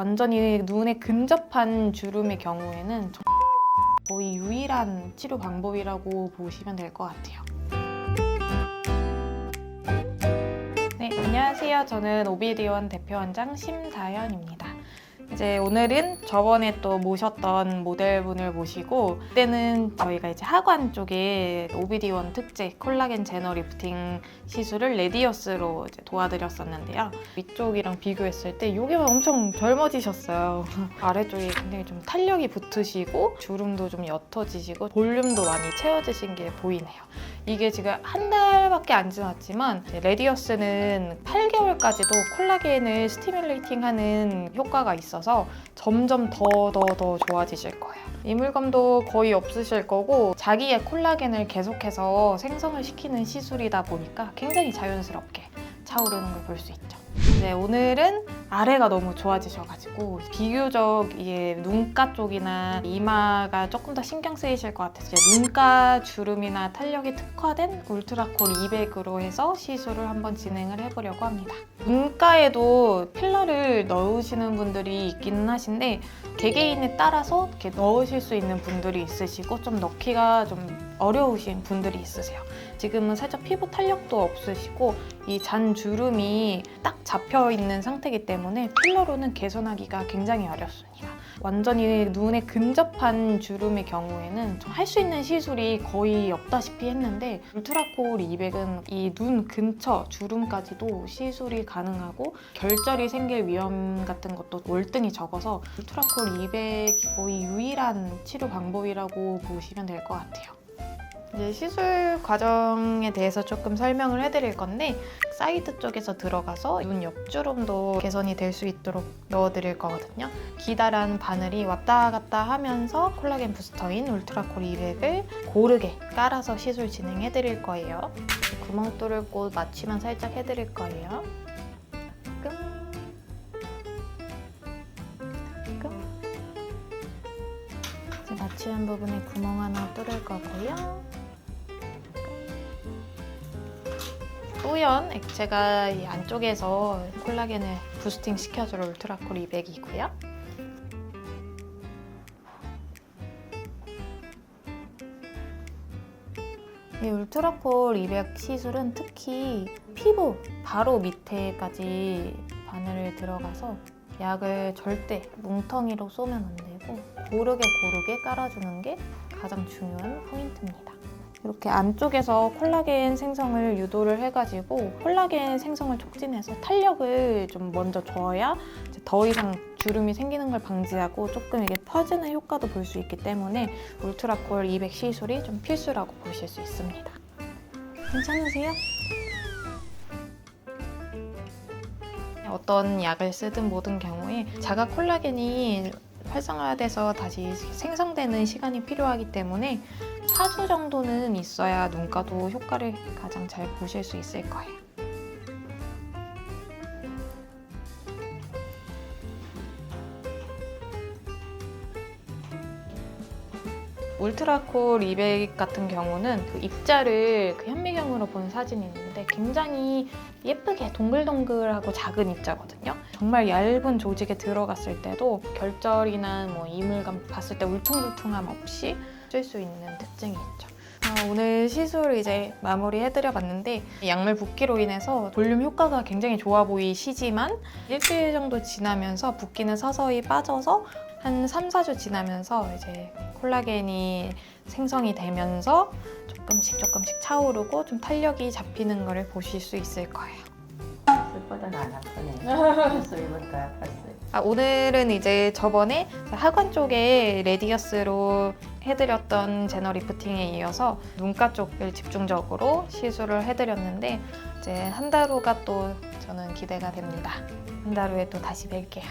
완전히 눈에 근접한 주름의 경우에는 정- 거의 유일한 치료 방법이라고 보시면 될 것 같아요. 네, 안녕하세요. 저는 오비디온 대표원장 심다현입니다. 이제 오늘은 저번에 또 모셨던 모델분을 모시고 그때는 저희가 이제 하관 쪽에 오비디온 특제 콜라겐 제너 리프팅 시술을 레디어스로 도와드렸었는데요. 위쪽이랑 비교했을 때 이게 엄청 젊어지셨어요. 아래쪽이 굉장히 좀 탄력이 붙으시고 주름도 좀 옅어지시고 볼륨도 많이 채워지신 게 보이네요. 이게 지금 한 달밖에 안 지났지만 레디어스는 8개월까지도 콜라겐을 스티뮬레이팅하는 효과가 있어서 점점 더 더 더 좋아지실 거예요. 이물감도 거의 없으실 거고 자기의 콜라겐을 계속해서 생성을 시키는 시술이다 보니까 굉장히 자연스럽게 차오르는 걸 볼 수 있죠. 이제 오늘은 아래가 너무 좋아지셔가지고 비교적 이게 눈가 쪽이나 이마가 조금 더 신경 쓰이실 것 같아서 눈가 주름이나 탄력이 특화된 울트라콜 200으로 해서 시술을 한번 진행을 해보려고 합니다. 눈가에도 필러를 넣으시는 분들이 있기는 하신데 개개인에 따라서 이렇게 넣으실 수 있는 분들이 있으시고 좀 넣기가 좀 어려우신 분들이 있으세요. 지금은 살짝 피부 탄력도 없으시고 이 잔 주름이 딱 잡혀 있는 상태이기 때문에 필러로는 개선하기가 굉장히 어렵습니다. 완전히 눈에 근접한 주름의 경우에는 할 수 있는 시술이 거의 없다시피 했는데 울트라콜 200은 이 눈 근처 주름까지도 시술이 가능하고 결절이 생길 위험 같은 것도 월등히 적어서 울트라콜 200이 거의 유일한 치료 방법이라고 보시면 될 것 같아요. 이제 시술 과정에 대해서 조금 설명을 해드릴 건데 사이드 쪽에서 들어가서 눈 옆주름도 개선이 될 수 있도록 넣어드릴 거거든요. 기다란 바늘이 왔다 갔다 하면서 콜라겐 부스터인 울트라콜 200을 고르게 깔아서 시술 진행해드릴 거예요. 구멍 뚫을 곳 맞추면 살짝 해드릴 거예요. 맞추는 부분에 구멍 하나 뚫을 거고요. 뿌연 액체가 이 안쪽에서 콜라겐을 부스팅 시켜줄 울트라콜 200이고요. 이 울트라콜 200 시술은 특히 피부 바로 밑에까지 바늘을 들어가서 약을 절대 뭉텅이로 쏘면 안 되고 고르게 고르게 깔아주는 게 가장 중요한 포인트입니다. 이렇게 안쪽에서 콜라겐 생성을 유도를 해가지고 콜라겐 생성을 촉진해서 탄력을 좀 먼저 줘야 더 이상 주름이 생기는 걸 방지하고 조금 이게 퍼지는 효과도 볼 수 있기 때문에 울트라콜 200 시술이 좀 필수라고 보실 수 있습니다. 괜찮으세요? 어떤 약을 쓰든 모든 경우에 자가 콜라겐이 활성화돼서 다시 생성되는 시간이 필요하기 때문에 4주 정도는 있어야 눈가도 효과를 가장 잘 보실 수 있을 거예요. 울트라콜 200 같은 경우는 그 입자를 그 현미경으로 본 사진이 있는데 굉장히 예쁘게 동글동글하고 작은 입자거든요. 정말 얇은 조직에 들어갔을 때도 결절이나 뭐 이물감 봤을 때 울퉁불퉁함 없이 쓸수 있는 특징이 있죠. 아, 오늘 시술 이제 마무리 해드려 봤는데 약물 붓기로 인해서 볼륨 효과가 굉장히 좋아 보이시지만 일주일 정도 지나면서 붓기는 서서히 빠져서 한 3, 4주 지나면서 이제 콜라겐이 생성이 되면서 조금씩 조금씩 차오르고 좀 탄력이 잡히는 거를 보실 수 있을 거예요. 생각보다는 안 아프네. 수술 입으니까 아팠어요. 아, 오늘은 이제 저번에 하관 쪽에 레디어스로 해드렸던 제너 리프팅에 이어서 눈가 쪽을 집중적으로 시술을 해드렸는데 이제 한 달 후가 또 저는 기대가 됩니다. 한 달 후에 또 다시 뵐게요.